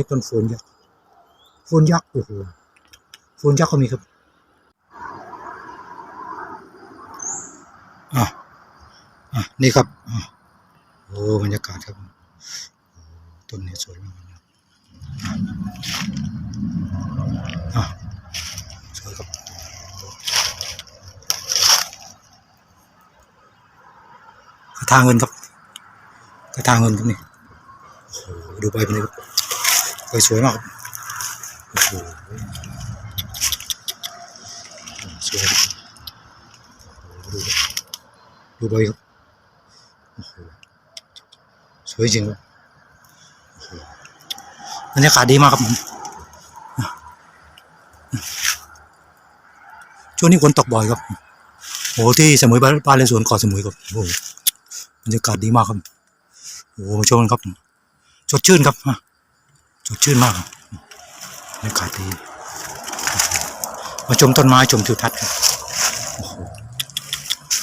นี่ต้นโฟนยักษ์โฟนยักษ์โอ้โหโฟนยักษ์ก็มีครับอะอะนี่ครับอโอ้บรรยากาศครับต้นนี้สวยมากเลยนะอะสวยครับกระทางเงินครับกระทางเงินครับนี่โอ้โหดูใบมันเลยครับ ใบสวยมากครับโอ้โหสวยดูดูใบครับโอ้โหสวยจริงครับบรรยากาศดีมากครับผมช่วงนี้ฝนตกบ่อยครับโอ้โหที่สมุยบ้านบ้านเลสวนเกาะสมุยครับโอ้บรรยากาศดีมากครับโอ้โหมาชมกันครับสดชื่นครับ ชื่นมากครับบรรยากาศดีมาชมต้นไม้ชมทิวทัศน์ครับโอ้โห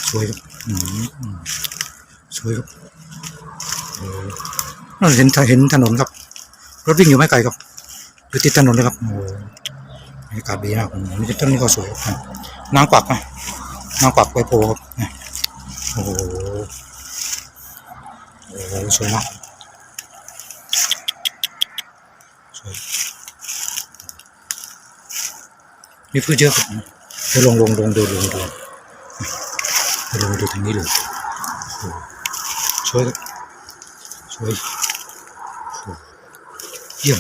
สวยครับอืมอืมสวยครับโอ้โหนั่นเห็นเห็นถนนครับ รถวิ่งอยู่ไม่ไกลครับอยู่ติดถนนเลยครับโอ้บรรยากาศดีมากอืมนี่ต้นนี้ก็สวยครับนางกวักนะนางกวักใบโพครับโอ้โหโอ้โหสวยมาก มีพืชเยอะครับเดี๋ยวลงลงลงดูลงดูลงดูทางนี้เลยโอ้โหสวยครับสวยเยี่ยม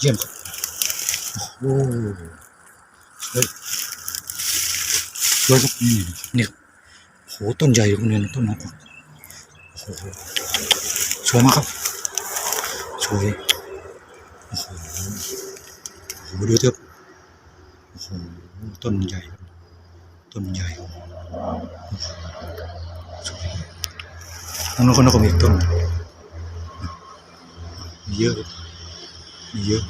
เยี่ยมครับโอ้โหสวยสวยครับนี่นี่โอ้โหต้นใหญ่ตรงนี้ต้นน้ำกวักโอ้โหสวยมากครับสวย โอ้โหโอ้โหดูเถอะโอ้โหต้นใหญ่ ต้นใหญ่สวยทางน้นคนนั้นก็มีต้นมีเยอะมีเยอะ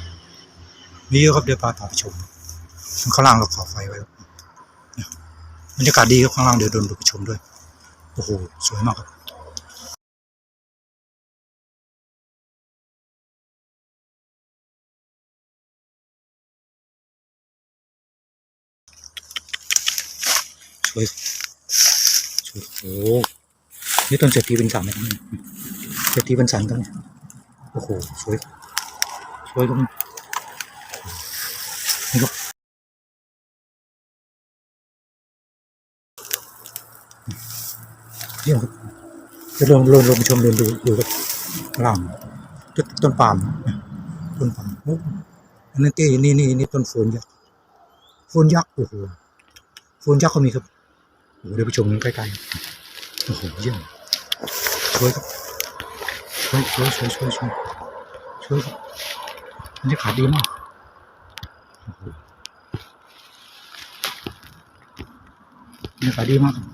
มีเยอะครับเดี๋ยวพาพาไปชมข้างล่างเราขอไฟไว้บเนี่ยบรรยากาศดีครับข้างล่างเดี๋ยวเดินไปชมด้วย โอ้โห สวยมากครับ สวยสวยโอ้นี่ต้นเศรษฐีเป็นสันนะครับเศรษฐีเป็นสันครับเนี่ยโอ้โหสวยสวยตรงนี้นี่ครับเยี่ยมครับจะลงลงลงชมเดินดูดูครับข้างล่างต้นต้นปาล์มต้นปาล์มอันนั้นที่นี่นี่นี่ต้นโฟนยักษ์โฟนยักษ์โอ้โหโฟนยักษ์ก็มีครับ โอ้โหเดี๋ยวไปชมกันใกล้ๆโอ้โหเยี่ยมสวยครับสวยสวยสวยสวยสวยสวยครับบรรยากาศดีมากโอ้โหบรรยากาศดีมากครับ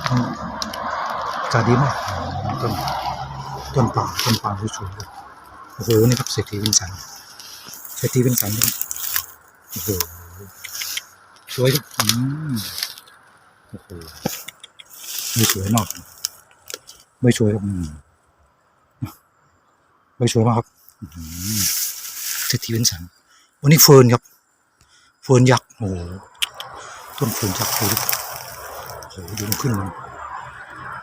บรรยากาศดีมากต้นต้นป่าต้นป่าสวยๆเลยโอ้โหนี่ครับเศรษฐีวินสัน เศรษฐีวินสันครับโอ้โหสวยอืมโอ้โหไม่สวยมากไม่สวยครับอืมไม่สวยมากครับอื้อหือเศรษฐีวินสันวันนี้เฟิร์นครับ เฟิร์นยักษ์โอ้โหต้นเฟิร์นยักษ์ดูดิโอ้โหดูมันขึ้นมัน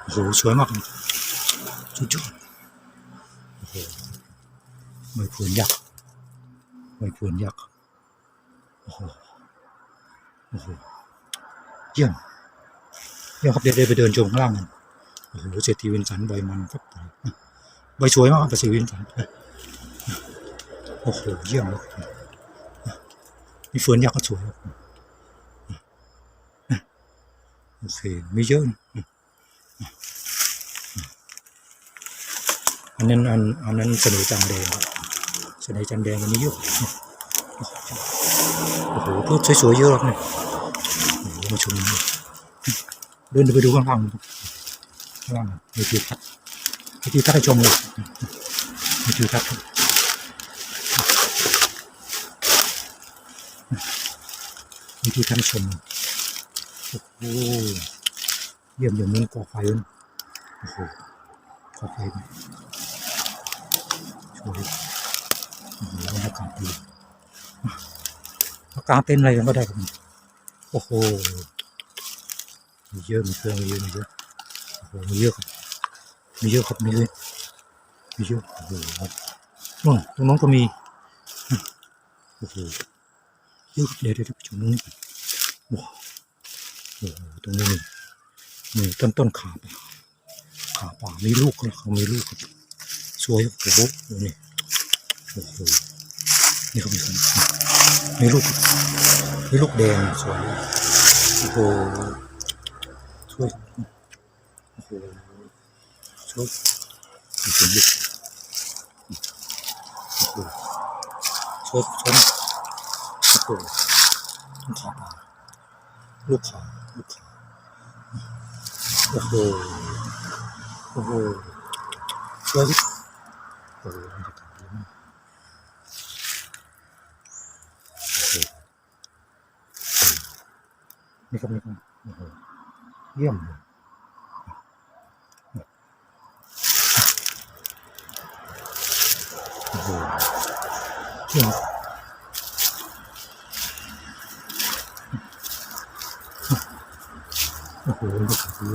โอ้โหสวยมากสุดยอดโอ้โหใบเฟิร์นยักษ์ ใบเฟิร์นยักษ์โอ้โหโอ้โหเยี่ยมเยี่ยมครับเดี๋ยวไปเดินชมข้างล่างกันโอ้โหเศรษฐีวินสันใบมันครับใบสวยมากครับเศรษฐีวินสันโอ้โหเยี่ยมเลยมีเฟิร์นยักษ์ก็สวยครับโอเคมีเยอะอันนั้นอันอันนั้นเสน่ห์จันแดงครับ สน่ห์จันแดงอันนี้เยอะโอ้โหพืชสวยๆเยอะครับเนี่ยมาชมเดินไปดูข้างล่างข้างล่างมีทิวทัศน์มีทิวทัศน์ให้ชมเลยมีทิวทัศน์มีทิวทัศน์ให้ชมโอ้โหเยี่ยมอย่างนี้ก่อไฟนโอ้โหขอบคุณช่วยโอ้โหบรรยากาศดีมากางเต็นท์อะไรกันก็ได้ครับโอ้โหมีเยอะมีเครื่องมีเยอะมีเยอะโอ้โหมีเยอะครับมีเยอะครับมีเยอะมีเยอะโอ้โหนู่นตรงน้องก็มีโอ้โหเยอะเดี๋ยวเดี๋ยวเดี๋ยวไปชมตรงนี้นว้าวโอ้โหตรงนี้นี่มีต้นต้นขาป่าขาป่ามีลูกครับเขามีลูกครับสวยโอ้โหดูนี่โอ้โห นี่เขามีคนมีลูกมีลูกแดงสวยโอ้โหสวยโอ้โหสวยมีคนลูกโอ้โหสวยสวยโอ้โหต้นขาป่าลูกขาลูกขาโอ้โหโอ้โหสวยที่โอ้โหบรรยากาศดีมากโอ้โห นี่ครับนี่ครับโอ้โหเยี่ยมเลยโอ้โหเยี่ยมโอ้โหบรรยากาศดี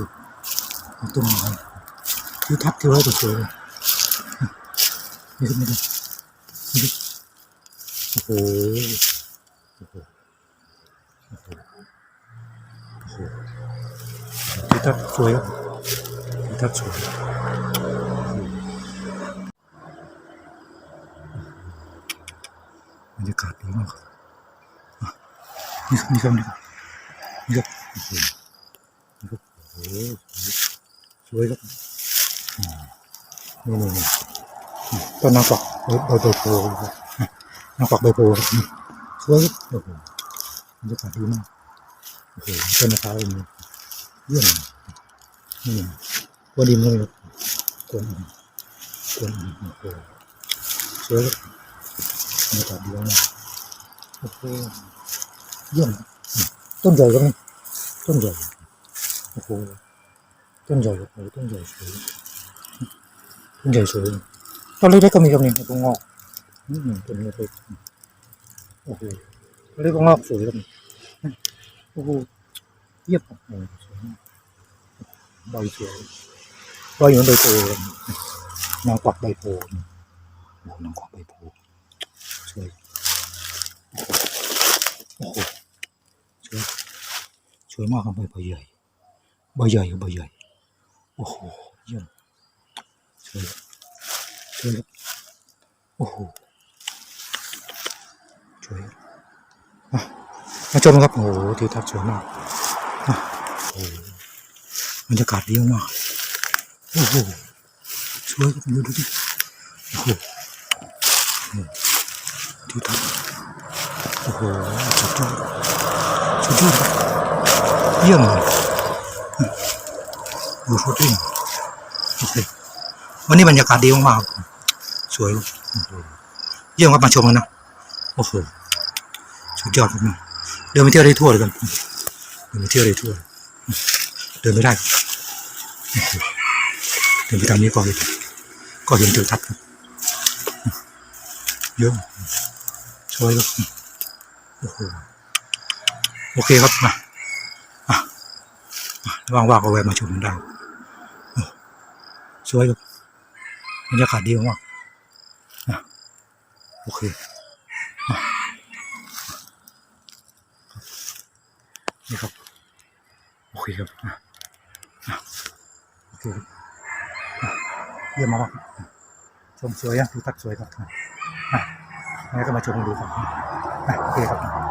ต้นไม้คือทับที่ไว้ตัวเลยนี่ครับนี่ครับนี่ครับโอ้โห โอ้โห โอ้โห โอ้โห ที่ทับสวยครับที่ทับสวยบรรยากาศดีมากครับนี่ครับนี่ครับนี่ครับนี่ครับโอ้โหนี่ครับโอ้โหสวยครับนี่นี่นี่ต้นนางกวักใบใบใบโพครับนางกวักใบโพนี่สวยครับโอ้โหบรรยากาศดีมากโอ้โหต้นมะพร้าวอย่างนี่เยี่ยม นี่กวนดินก็มีครับกวนดินกวนโอ้โหสวยครับบรรยากาศดีมากโอ้โหเยี่ยมต้นใหญ่ก็มีต้นใหญ่โอ้โหต้นใหญ่โอ้โหต้นใหญ่สวยต้นใหญ่สวยต้นเล็กๆก็มีครับนี่ต้นงอกอืมต้นเล็กๆโอ้โหต้นเล็กก็งอกสวยครับนี่โอ้โหเยี่ยมโอ้โหสวยมาก ใบสวยใบเหมือนใบโพธิ์เลยนางกวักใบโพธิ์นี่โอ้โหนางกวักใบโพธิ์สวยโอ้โหสวยสวยมากครับใบใหญ่ใบใหญ่ครับใบใหญ่โอ้โหเยี่ยมสวยสวยโอ้โหสวยอะมาชมครับโอ้โหทิวทัศน์สวยมากอะโอ้ บรรยากาศดีมากโอ้โหสวยครับดูดูดิโอ้โหอืมทิวทัศน์โอ้โหสุดยอดสุดยอดเยี่ยมเลยดูชุดดิโอเควันนี้บรรยากาศดีมากๆสวยลูกโอ้โหเยี่ยมครับมาชมกันนะโอ้โหสุดยอดครับเดินไปเที่ยวได้ทั่วเลยกันเดินไปเที่ยวได้ทั่ว เดินไม่ได้ครับโอ้โหเดินไปทางนี้ก็เห็นก็เห็นทิวทัศน์ครับเยอะสวยครับโอ้โหโอเคครับมาอะอะว่างๆก็แวะมาชมด้โอ้สวยครับบรรยากาศดีมากโอเคนี่ครับ โอเคครับ คครับอะเยี่ยมมากชมสวยนะดูทักสวยครับนะแล้วก็มาชมดูครับอะโอเคครับ